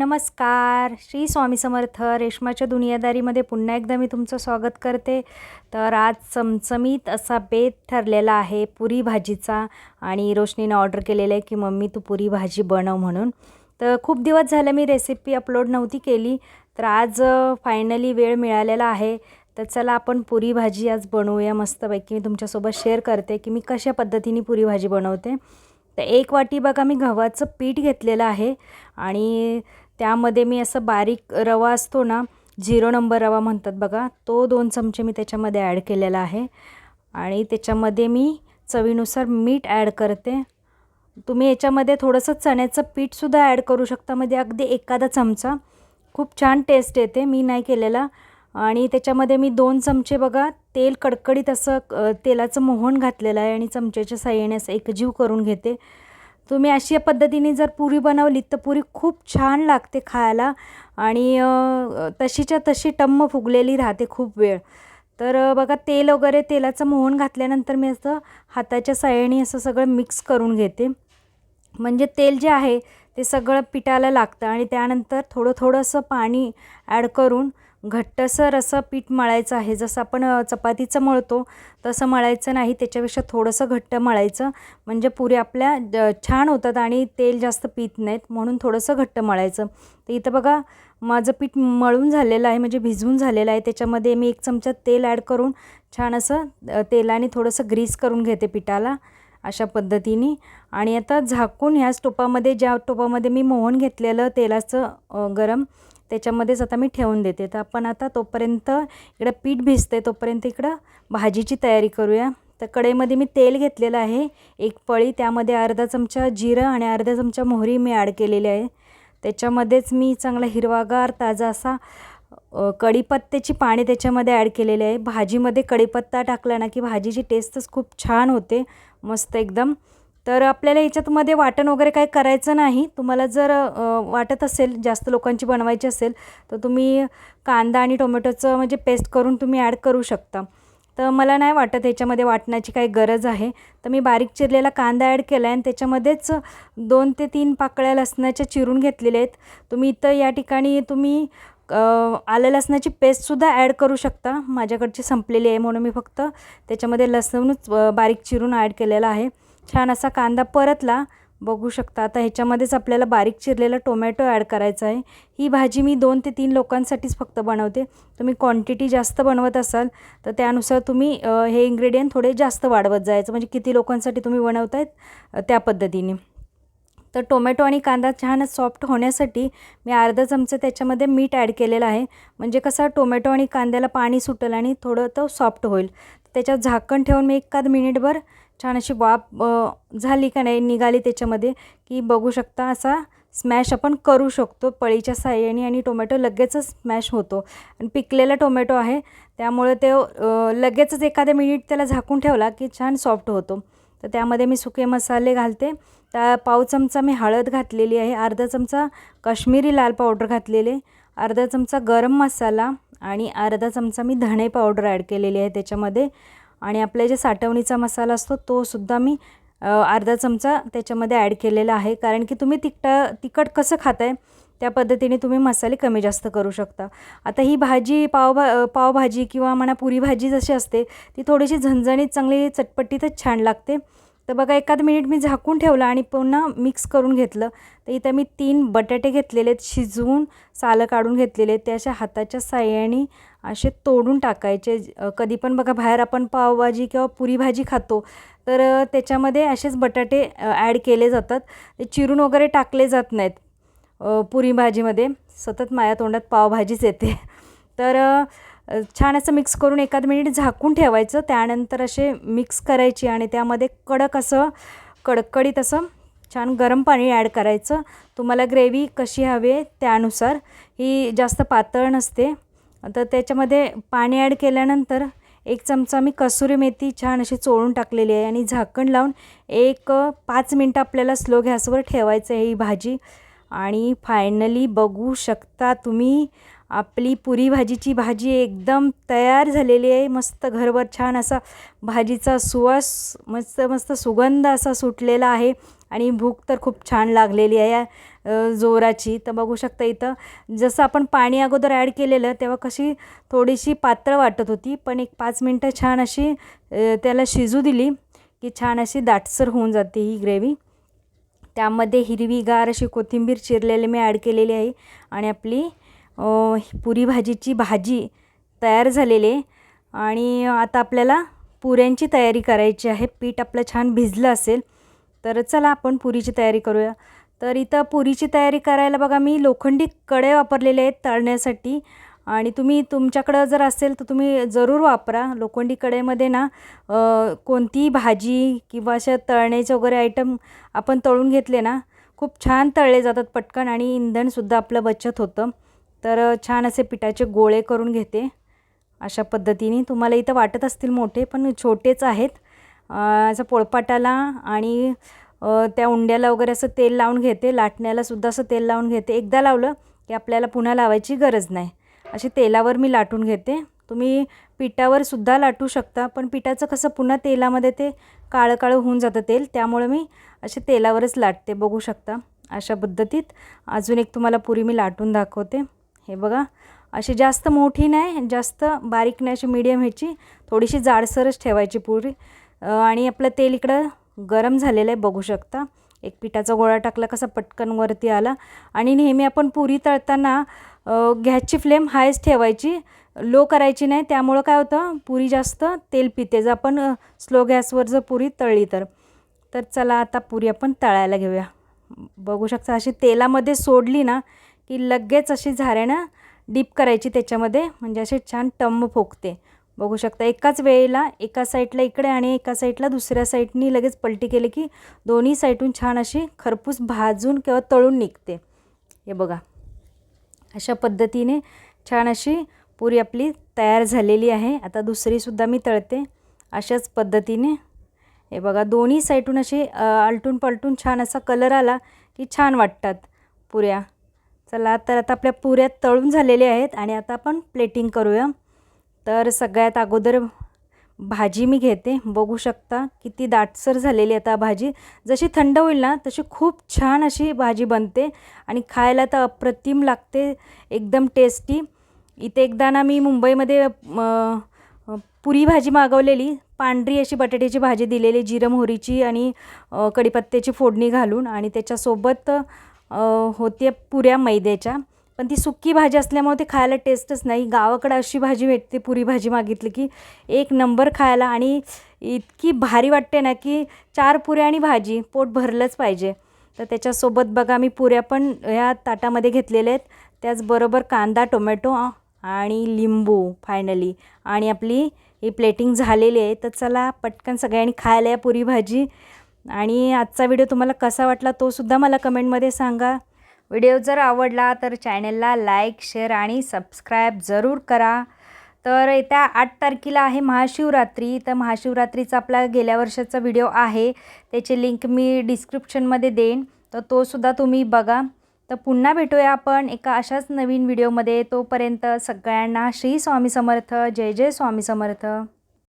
नमस्कार. श्री स्वामी समर्थ रेशमाच्या दुनियादारीमध्ये पुन्हा एकदा मी तुमचं स्वागत करते. तर आज चमचमीत असा बेत ठरलेला आहे पुरी भाजीचा आणि रोशनीनं ऑर्डर केलेलं आहे की मम्मी तू पुरी भाजी बनव म्हणून. तर खूप दिवस झालं मी रेसिपी अपलोड नव्हती केली. तर आज फायनली वेळ मिळालेला आहे. तर चला आपण पुरी भाजी आज बनवूया मस्तपैकी. मी तुमच्यासोबत शेअर करते की मी कशा पद्धतीने पुरी भाजी बनवते. तर एक वाटी बघा मी गव्हाचं पीठ घेतलेलं आहे आणि त्यामध्ये मी असं बारीक रवा असतो ना झिरो नंबर रवा म्हणतात बघा तो दोन चमचे मी त्याच्यामध्ये ॲड केलेला आहे. आणि त्याच्यामध्ये मी चवीनुसार मीठ ॲड करते. तुम्ही याच्यामध्ये थोडंसं चण्याचं पीठसुद्धा ॲड करू शकता म्हणजे अगदी एखादा चमचा. खूप छान टेस्ट येते मी नाही केलेला. आणि त्याच्यामध्ये मी दोन चमचे बघा तेल कडकडीत असं तेलाचं मोहन घातलेलं आहे आणि चमच्याच्या साह्याने असं एकजीव करून घेते. तुम्ही अशी पद्धतीने जर पुरी बनवलीत तर पुरी खूप छान लागते खायला आणि तशीच्या तशी टम्म फुगलेली राहते खूप वेळ. तर बघा तेल वगैरे तेलाचं मोहन घातल्यानंतर मी असं हाताच्या साह्याने असं सगळं मिक्स करून घेते. म्हणजे तेल जे आहे ते सगळं पिठाला लागतं आणि त्यानंतर थोडं थोडंसं पाणी ॲड करून घट्टसर असं पीठ मळायचं आहे. जसं आपण चपातीचं मळतो तसं मळायचं नाही. त्याच्यापेक्षा थोडंसं घट्ट मळायचं. म्हणजे पुरे आपल्या छान होतात आणि तेल जास्त पीत नाहीत. म्हणून थोडंसं घट्ट मळायचं. तर इथं बघा माझं पीठ मळून झालेलं आहे. म्हणजे भिजवून झालेलं आहे. त्याच्यामध्ये मी एक चमचा तेल ॲड करून छान असं तेलाने थोडंसं ग्रीस करून घेते पिठाला अशा पद्धतीने. आणि आता झाकून ह्याच टोपामध्ये ज्या टोपामध्ये मी मोहन घेतलेलं तेलाचं गरम त्याच्यामध्येच आता मी ठेवून देते. तर आपण आता तोपर्यंत इकडं पीठ भिजते तोपर्यंत इकडं भाजीची तयारी करूया. तर कढईमध्ये मी तेल घेतलेलं आहे एक पळी. त्यामध्ये अर्धा चमचा जिरं आणि अर्धा चमचा मोहरी मी ॲड केलेली आहे. त्याच्यामध्येच मी चांगला हिरवागार ताजा असा कढीपत्त्याची पाणी त्याच्यामध्ये ॲड केलेले आहे. भाजीमध्ये कढीपत्ता टाकला ना की भाजीची टेस्टच खूप छान होते. मस्त एकदम. तर आपल्याला याच्यातमध्ये वाटण वगैरे काही करायचं नाही. तुम्हाला जर वाटत असेल जास्त लोकांची बनवायची असेल तर तुम्ही कांदा आणि टोमॅटोचं म्हणजे पेस्ट करून तुम्ही ॲड करू शकता. तर मला नाही वाटत ह्याच्यामध्ये वाटण्याची काही गरज आहे. तर मी बारीक चिरलेला कांदा ॲड केला आहे आणि त्याच्यामध्येच दोन ते तीन पाकळ्या लसणाच्या चिरून घेतलेल्या आहेत. तुम्ही इथं या ठिकाणी तुम्ही आलं लसणाची पेस्टसुद्धा ॲड करू शकता. माझ्याकडची संपलेली आहे म्हणून मी फक्त त्याच्यामध्ये लसूणच बारीक चिरून ॲड केलेलं आहे. छान असा कांदा परतला. बघू शकता आता ह्याच्यामध्येच आपल्याला बारीक चिरलेला टोमॅटो ॲड करायचा आहे. ही भाजी मी दोन ते तीन लोकांसाठीच फक्त बनवते. तुम्ही क्वांटिटी जास्त बनवत असाल तर त्यानुसार तुम्ही हे इन्ग्रेडियंट थोडे जास्त वाढवत जायचं. म्हणजे किती लोकांसाठी तुम्ही बनवतायत त्या पद्धतीने. तर टोमॅटो आणि कांदा छान सॉफ्ट होण्यासाठी मी अर्धा चमचा त्याच्यामध्ये मीठ ॲड केलेलं आहे. म्हणजे कसं टोमॅटो आणि कांद्याला पाणी सुटेल आणि थोडं तो सॉफ्ट होईल. त्याच्यात झाकण ठेवून मी एखाद मिनिटभर छान अशी वाफ झाली का नाही निघाली त्याच्यामध्ये की बघू शकता असा स्मॅश आपण करू शकतो. पळीच्या साह्याने आणि टोमॅटो लगेचच स्मॅश होतो. आणि पिकलेला टोमॅटो आहे त्यामुळे ते लगेचच एखाद्या मिनिट त्याला झाकून ठेवला की छान सॉफ्ट होतो. तर त्यामध्ये मी सुके मसाले घालते. त्या पाव चमचा मी हळद घातलेली आहे अर्धा चमचा काश्मीरी लाल पावडर घातलेले अर्धा चमचा गरम मसाला आणि अर्धा चमचा मी धणे पावडर ॲड केलेली आहे त्याच्यामध्ये. आणि आपल्या जे साठवणीचा मसाला असतो तो सुद्धा मी अर्धा चमचा त्याच्यामध्ये ॲड केलेला आहे. कारण की तुम्ही तिखटा तिखट कसं खाताय त्या पद्धतीने तुम्ही मसाले कमी जास्त करू शकता. आता ही भाजी पावभा पावभाजी किंवा म्हणा पुरी भाजी जशी असते ती थोडीशी झणझणीत चांगली चटपटीतच छान लागते. तर बघा एखाद मिनिट मी झाकून ठेवलं आणि पुन्हा मिक्स करून घेतलं. तर इथं मी तीन बटाटे घेतलेले आहेत शिजवून सालं काढून घेतलेले आहेत. ते अशा हाताच्या साह्याने असे तोडून टाकायचे. कधी पण बघा बाहेर आपण पावभाजी किंवा पुरी भाजी खातो तर त्याच्यामध्ये असेच बटाटे ॲड केले जातात. ते चिरून वगैरे टाकले जात नाहीत पुरी भाजीमध्ये. सतत माया तोंडात पावभाजीच येते. तर छान असं मिक्स करून एखाद मिनिट झाकून ठेवायचं. त्यानंतर असे मिक्स करायची आणि त्यामध्ये कडक असं कडकडीत असं छान गरम पाणी ॲड करायचं. तुम्हाला ग्रेव्ही कशी हवी आहे त्यानुसार. ही जास्त पातळ नसते. तर त्याच्यामध्ये पाणी ॲड केल्यानंतर एक चमचा मी कसुरी मेथी छान अशी चोळून टाकलेली आहे आणि झाकण लावून एक पाच मिनटं आपल्याला स्लो गॅसवर ठेवायचं आहे ही भाजी. आणि फायनली बघू शकता तुम्ही आपली पुरी भाजीची भाजी एकदम तयार झालेली आहे. मस्त घरभर छान असा भाजीचा सुवास मस्त मस्त सुगंध असा सुटलेला आहे. आणि भूक तर खूप छान लागलेली आहे या जोराची. तर बघू शकता इथं जसं आपण पाणी अगोदर ॲड केलेलं तेव्हा कशी थोडीशी पातळ वाटत होती. पण एक पाच मिनटं छान अशी त्याला शिजू दिली की छान अशी दाटसर होऊन जाते ही ग्रेव्ही त्यामध्ये हिरवीगार अशी कोथिंबीर चिरलेली मी ॲड केलेली आहे. आणि आपली पुरी भाजीची भाजी तयार झालेली आहे. आणि आता आपल्याला पुऱ्यांची तयारी करायची आहे. पीठ आपलं छान भिजलं असेल तर चला आपण पुरीची तयारी करूया. तर इथं पुरीची तयारी करायला बघा मी लोखंडी कडे वापरलेले आहेत तळण्यासाठी. आणि तुम्ही तुमच्याकडं जर असेल तर तुम्ही जरूर वापरा. लोखंडी कडेमध्ये ना कोणतीही भाजी किंवा अशा तळण्याचे वगैरे आयटम आपण तळून घेतले ना खूप छान तळले जातात पटकन. आणि इंधनसुद्धा आपलं बचत होतं. तर छान असे पिठाचे गोळे करून घेते. अशा पद्धतीने तुम्हाला इथं वाटत असतील मोठे पण छोटेच आहेत. असं पोळपाटाला आणि त्या उंड्याला वगैरे असं तेल लावून घेते. लाटण्यालासुद्धा असं तेल लावून घेते. एकदा लावलं की आपल्याला पुन्हा लावायची गरज नाही. असे तेलावर मी लाटून घेते. तुम्ही पिठावर सुद्धा लाटू शकता पण पिठाचं कसं पुन्हा तेलामध्ये ते काळं काळं होऊन जातं तेल त्यामुळे मी असे तेलावरच लाटते बघू शकता. अशा पद्धतीत अजून एक तुम्हाला पुरी मी लाटून दाखवते. हे बघा अशी जास्त मोठी नाही जास्त बारीक नाही अशी मीडियम ह्याची. थोडीशी जाडसरच ठेवायची पुरी. आणि आपलं तेल इकडं गरम झालेलं आहे बघू शकता. एक पिठाचा गोळा टाकला कसा पटकन वरती आला. आणि नेहमी आपण पुरी तळताना गॅसची फ्लेम हायच ठेवायची लो करायची नाही. त्यामुळं काय होतं पुरी जास्त तेल पिते. जर आपण स्लो गॅसवर जर पुरी तळली तर. तर चला आता पुरी आपण तळायला घेऊया. बघू शकता अशी तेलामध्ये सोडली ना की लगेच अशी झाऱ्यानं डीप करायची त्याच्यामध्ये म्हणजे असे छान टम्म फोगते बघू शकता एकाच वेळेला एका साईडला इकडे आणि एका साईडला दुसऱ्या साईडनी लगेच पलटी केली की दोन्ही साईडून छान अशी खरपूस भाजून किंवा तळून निघते. हे बघा. अशा पद्धतीने छान अशी पुरी आपली तयार झालेली आहे. आता दुसरीसुद्धा मी तळते. अशाच पद्धतीने. हे बघा दोन्ही साईडून अशी आलटून पलटून छान असा कलर आला की छान वाटतात पुऱ्या. चला तर आता आपल्या पुऱ्या तळून झालेल्या आहेत आणि आता आपण प्लेटिंग करूया. तर सगळ्यात अगोदर भाजी मी घेते. बघू शकता किती दाटसर झालेली आता भाजी. जशी थंड होईल ना तशी खूप छान अशी भाजी बनते आणि खायला तर अप्रतिम लागते एकदम टेस्टी इथे एकदा ना मी मुंबईमध्ये पुरी भाजी मागवलेली. पांढरी अशी बटाट्याची भाजी दिलेली जिरं मोहरीची आणि कडीपत्त्याची कढीपत्त्याची फोडणी घालून आणि त्याच्यासोबत होते पुऱ्या मैद्याच्या. पण ती सुक्की भाजी असल्यामुळे ते खायला टेस्टच नाही. गावाकडं अशी भाजी भेटते पुरी भाजी मागितली की एक नंबर खायला. आणि इतकी भारी वाटते ना की चार पुऱ्या आणि भाजी पोट भरलंच पाहिजे. तर त्याच्यासोबत बघा मी पुऱ्या पण ह्या ताटामध्ये घेतलेल्या आहेत. त्याचबरोबर कांदा टोमॅटो आणि लिंबू फायनली आणि आपली ही प्लेटिंग झालेली आहे. तर चला पटकन सगळ्यांनी खायला या पुरी भाजी. आणि आजचा व्हिडिओ तुम्हाला कसा वाटला तो सुद्धा मला कमेंटमध्ये सांगा. व्हिडिओ जर आवडला तर चॅनलला लाईक शेअर आणि सबस्क्राईब जरूर करा. तर येत्या आठ तारखेला आहे महाशिवरात्री. तर महाशिवरात्रीचा आपला गेल्या वर्षाचा व्हिडिओ आहे. त्याची लिंक मी डिस्क्रिप्शनमध्ये देईन. तर तो सुद्धा तुम्ही बघा. तर पुन्हा भेटूया आपण एका अशाच नवीन व्हिडिओमध्ये. तोपर्यंत सगळ्यांना श्री स्वामी समर्थ. जय जय स्वामी समर्थ.